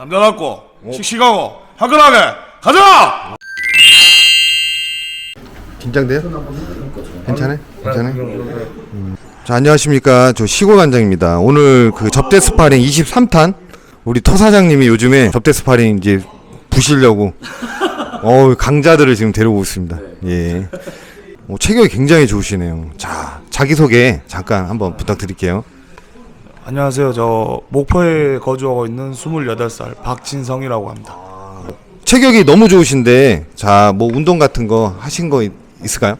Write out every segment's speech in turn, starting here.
남자답고 씩씩하고 화끈하게 가자! 긴장돼요? 괜찮아요? 괜찮아요? 음. 자 안녕하십니까 저 시골관장입니다 오늘 그 접대 스파링 23탄 우리 토 사장님이 요즘에 접대 스파링 이제 부시려고 어 강자들을 지금 데려오고 있습니다 예 어, 체격이 굉장히 좋으시네요 자 자기소개 잠깐 한번 부탁드릴게요 안녕하세요. 저 목포에 거주하고 있는 28살 박진성이라고 합니다. 체격이 너무 좋으신데 자 뭐 운동 같은 거 하신 거 있, 있을까요?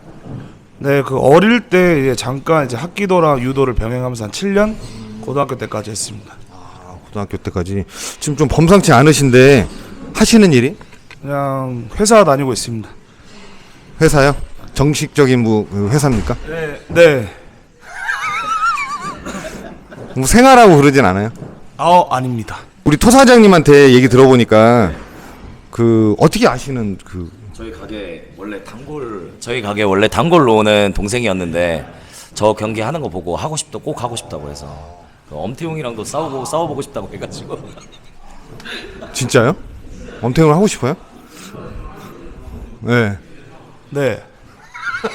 네, 그 어릴 때 이제 잠깐 이제 학기도랑 유도를 병행하면서 한 7년 고등학교 때까지 했습니다. 고등학교 때까지 지금 좀 범상치 않으신데 하시는 일이 그냥 회사 다니고 있습니다. 회사요? 정식적인 뭐 회사입니까? 네. 네. 뭐 생활하고 그러진 않아요. 아, 아닙니다. 우리 토 사장님한테 얘기 들어보니까 그 어떻게 아시는 그 저희 가게 원래 단골 저희 가게 원래 단골로 오는 동생이었는데 저 경기 하는 거 보고 하고 싶다 꼭 하고 싶다고 해서 그 엄태용이랑도 싸우고 싸워보고 싶다고 해가지고 진짜요? 엄태웅을 하고 싶어요? 네. 네.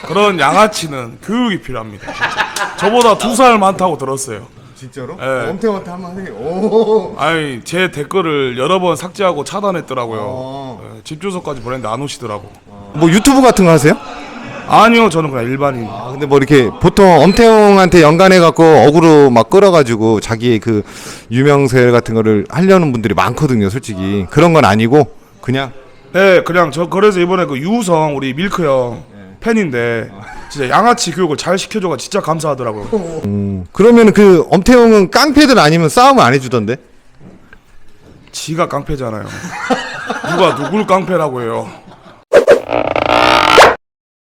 그런 양아치는 교육이 필요합니다. 진짜. 저보다 두 살 많다고 들었어요. 진짜로? 네. 엄태웅한테 한번 해. 오. 아니 제 댓글을 여러 번 삭제하고 차단했더라고요. 어. 네, 집 주소까지 보냈는데 안 오시더라고. 뭐 유튜브 같은 거 하세요? 아니요, 저는 그냥 일반인. 아 근데 뭐 이렇게 보통 엄태웅한테 연관해 갖고 어그로 막 끌어가지고 자기의 그 유명세 같은 거를 하려는 분들이 많거든요, 솔직히 그런 건 아니고 그냥 네, 그냥 저 그래서 이번에 그 유우성 우리 밀크 형 팬인데 진짜 양아치 교육을 잘 시켜줘가 진짜 감사하더라고요. 음, 그러면 그 엄태웅은 깡패들 아니면 싸움을 안 해주던데? 지가 깡패잖아요. 누가 누굴 깡패라고 해요?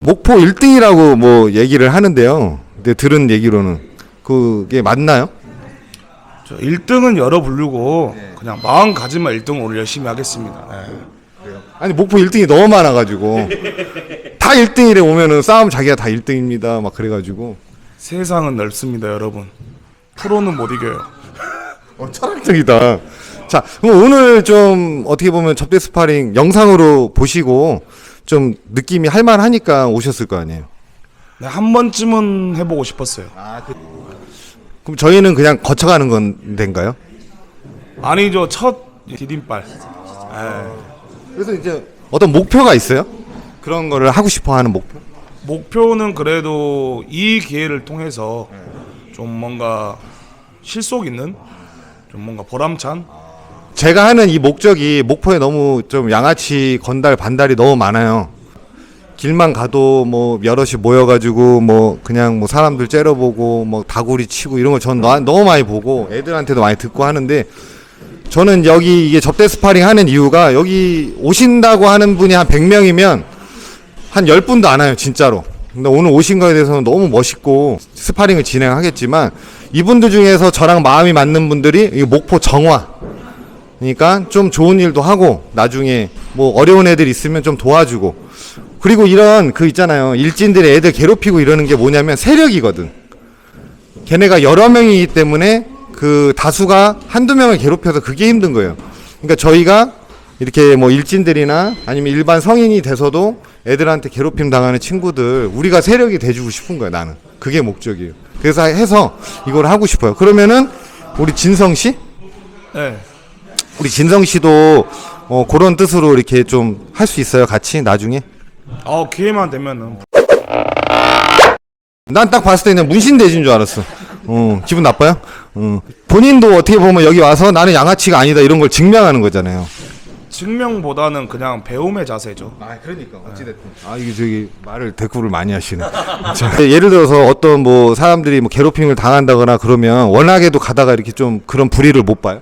목포 1등이라고 뭐 얘기를 하는데요. 근데 들은 얘기로는 그게 맞나요? 저 1등은 열어 부르고 그냥 마음 가지만 1등 오늘 열심히 하겠습니다. 네. 아니 목포 1등이 너무 많아가지고 다 1등이래 오면은 싸움 자기가 다 1등입니다. 막 그래가지고 세상은 넓습니다, 여러분. 프로는 못 이겨요. 어, 철학적이다. 자, 그럼 오늘 좀 어떻게 보면 접대 스파링 영상으로 보시고 좀 느낌이 할만하니까 오셨을 거 아니에요. 네, 한 번쯤은 해보고 싶었어요. 그럼 저희는 그냥 거쳐가는 건데인가요? 아니죠, 첫 디딤발. 네. 그래서 이제 어떤 목표가 있어요? 그런 거를 하고 싶어 하는 목표? 목표는 그래도 이 기회를 통해서 좀 뭔가 실속 있는 좀 뭔가 보람찬 제가 하는 이 목적이 목포에 너무 좀 양아치 건달 반달이 너무 많아요. 길만 가도 뭐 여럿이 모여가지고 뭐 그냥 뭐 사람들 째려보고 뭐 다구리 치고 이런 거전 너무 많이 보고 애들한테도 많이 듣고 하는데 저는 여기 이게 접대 스파링 하는 이유가 여기 오신다고 하는 분이 한 100명이면 한 10분도 안 와요, 진짜로. 근데 오늘 오신 거에 대해서는 너무 멋있고 스파링을 진행하겠지만 이분들 중에서 저랑 마음이 맞는 분들이 이 목포 정화. 그러니까 좀 좋은 일도 하고 나중에 뭐 어려운 애들 있으면 좀 도와주고. 그리고 이런 그 있잖아요. 일진들이 애들 괴롭히고 이러는 게 뭐냐면 세력이거든. 걔네가 여러 명이기 때문에 그 다수가 한두 명을 괴롭혀서 그게 힘든 거예요 그러니까 저희가 이렇게 뭐 일진들이나 아니면 일반 성인이 돼서도 애들한테 괴롭힘 당하는 친구들 우리가 세력이 돼주고 싶은 거예요 나는 그게 목적이에요 그래서 해서 이걸 하고 싶어요 그러면은 우리 진성 씨 네. 우리 진성 씨도 어, 그런 뜻으로 이렇게 좀 할 수 있어요, 같이 나중에. 어 기회만 되면은 난 딱 봤을 때는 문신대진 줄 알았어. 어, 기분 나빠요? 어. 본인도 어떻게 보면 여기 와서 나는 양아치가 아니다 이런 걸 증명하는 거잖아요. 증명보다는 그냥 배움의 자세죠. 아, 그러니까 어찌됐든. 아, 이게 저기 말을 대꾸를 많이 하시네. 자, 예를 들어서 어떤 뭐 사람들이 뭐 괴롭힘을 당한다거나 그러면 워낙에도 가다가 이렇게 좀 그런 불의를 못 봐요.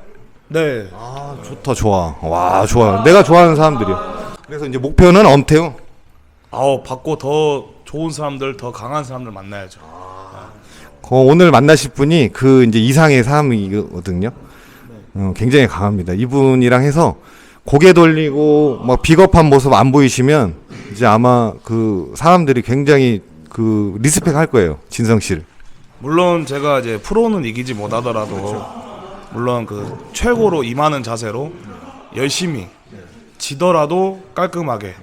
네. 아, 좋다, 좋아. 와, 좋아. 내가 좋아하는 사람들이요. 그래서 이제 목표는 엄태웅. 아우 받고 더 좋은 사람들, 더 강한 사람들 만나야죠. 그 오늘 만나실 분이 그 이제 이상의 사람이거든요. 어, 굉장히 강합니다. 이분이랑 해서 고개 돌리고 막 비겁한 모습 안 보이시면 이제 아마 그 사람들이 굉장히 그 리스펙 할 거예요. 진성 씨를. 물론 제가 이제 프로는 이기지 못하더라도 물론 그 최고로 임하는 자세로 열심히 지더라도 깔끔하게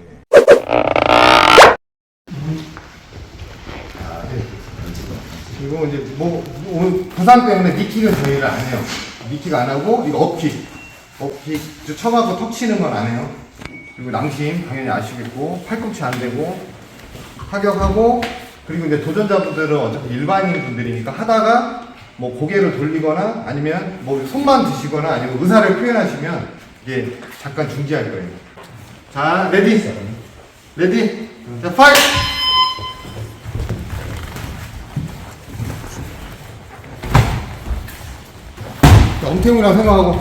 그리고 이제 뭐 오늘 부상 때문에 니킥은 저희가 안 해요. 니킥 안 하고 이거 업킥, 업킥 저 쳐갖고 턱 치는 건 안 해요. 그리고 낭심 당연히 아시겠고 팔꿈치 안 되고 타격하고 그리고 이제 도전자분들은 어차피 일반인 분들이니까 하다가 뭐 고개를 돌리거나 아니면 뭐 손만 드시거나 아니면 의사를 표현하시면 이게 잠깐 중지할 거예요. 자 레디, 레디, 자 파이트. 태웅이라고 생각하고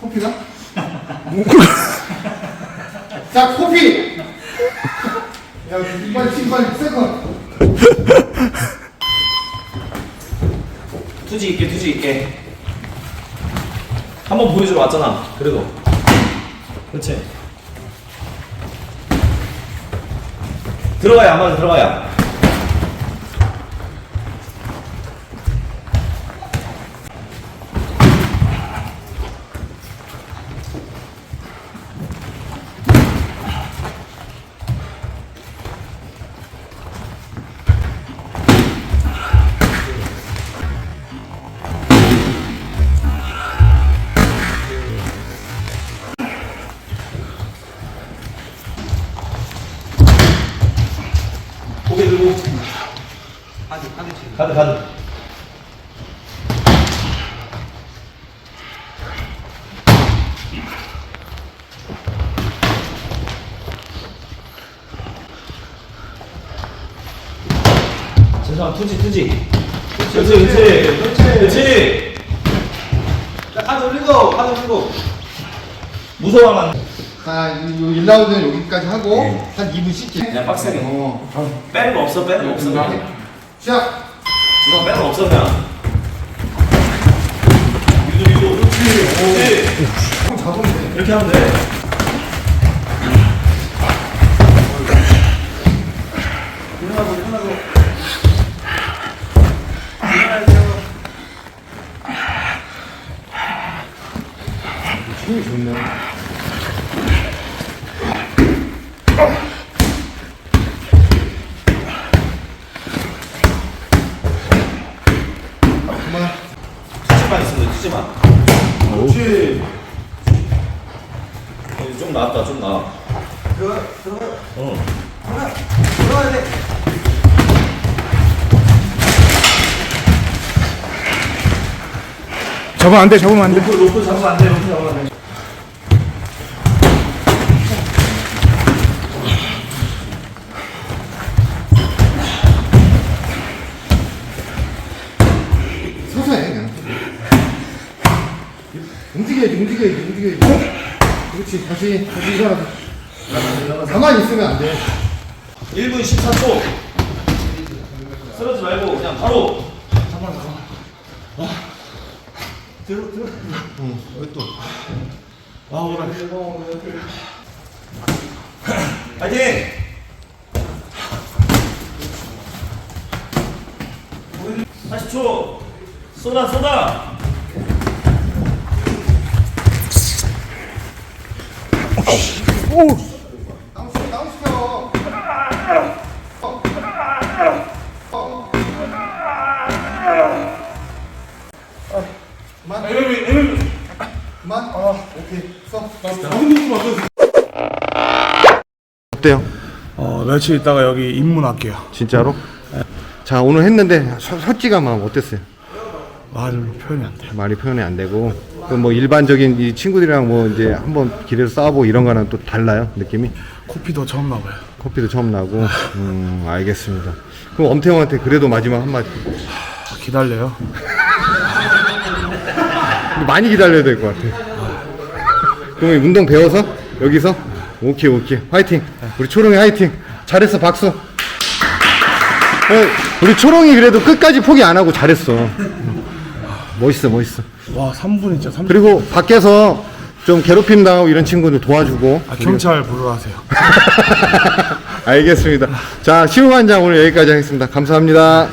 커피가? 자, 커피! 야, 빨리, 지금 빨리, 세컨. 투지 있게 투지 있게. 한 번 보여주러 왔잖아 그래도. 그렇지 들어가야 안 맞아 들어가야 가드 가드. 잠시만 투지 투지. 그렇지 그렇지 그렇지. 그렇지. 자 가드 올리고 가드 올리고. 무서워하면 안 돼. 자, 이 1라운드는 여기까지 하고, 한 2분 씻기. 그냥 빡세게. 어, 빼는 거 없어 빼는 거 없어. 그냥 시작! 거 없어 그냥 유도 유도 그렇지. 형 잡으면 돼. 이렇게 하면 돼 힘이 좋네. 그만. 투지만 있으면 돼 투지만 그렇지 어, 좀 나왔다 좀 나와 들어가 들어가 어 들어가야 돼. 잡으면 안돼 잡으면 안돼 로프 로프 잡으면 안돼 로프 잡으면 안돼 서서 해, 그냥. 움직여야지, 움직여야지, 움직여야지. 그렇지, 다시, 다시 일어나서. 가만히 있으면 안 돼. 1분 14초. 쓰러지 말고 그냥 바로. 아 오라 파이팅! 40초. 쏟아 쏟아 그만. 오케이. 써. 어때요? 어 며칠 있다가 여기 입문할게요 진짜로? 자 오늘 했는데 서- 솔직한 마음 어땠어요? 말로 표현이 안돼 말이 표현이 안 되고 그 뭐 일반적인 이 친구들이랑 뭐 이제 한번 길에서 싸워보고 이런 거랑 또 달라요 느낌이? 코피도 처음 나봐요. 커피도 처음 나고. 음 알겠습니다. 그럼 엄태형한테 그래도 마지막 한마디. 아, 기다려요? 근데 많이 기다려야 될 것 같아. 그럼 이 운동 배워서? 여기서? 오케이 오케이. 화이팅. 우리 초롱이 화이팅. 잘했어 박수. 예, 우리 초롱이 그래도 끝까지 포기 안 하고 잘했어. 멋있어, 멋있어. 와 3분 진짜 3분. 그리고 밖에서 좀 괴롭힘 당하고 이런 친구들 도와주고. 아, 경찰 부르러 하세요. 알겠습니다. 자, 시우관장 오늘 여기까지 하겠습니다. 감사합니다.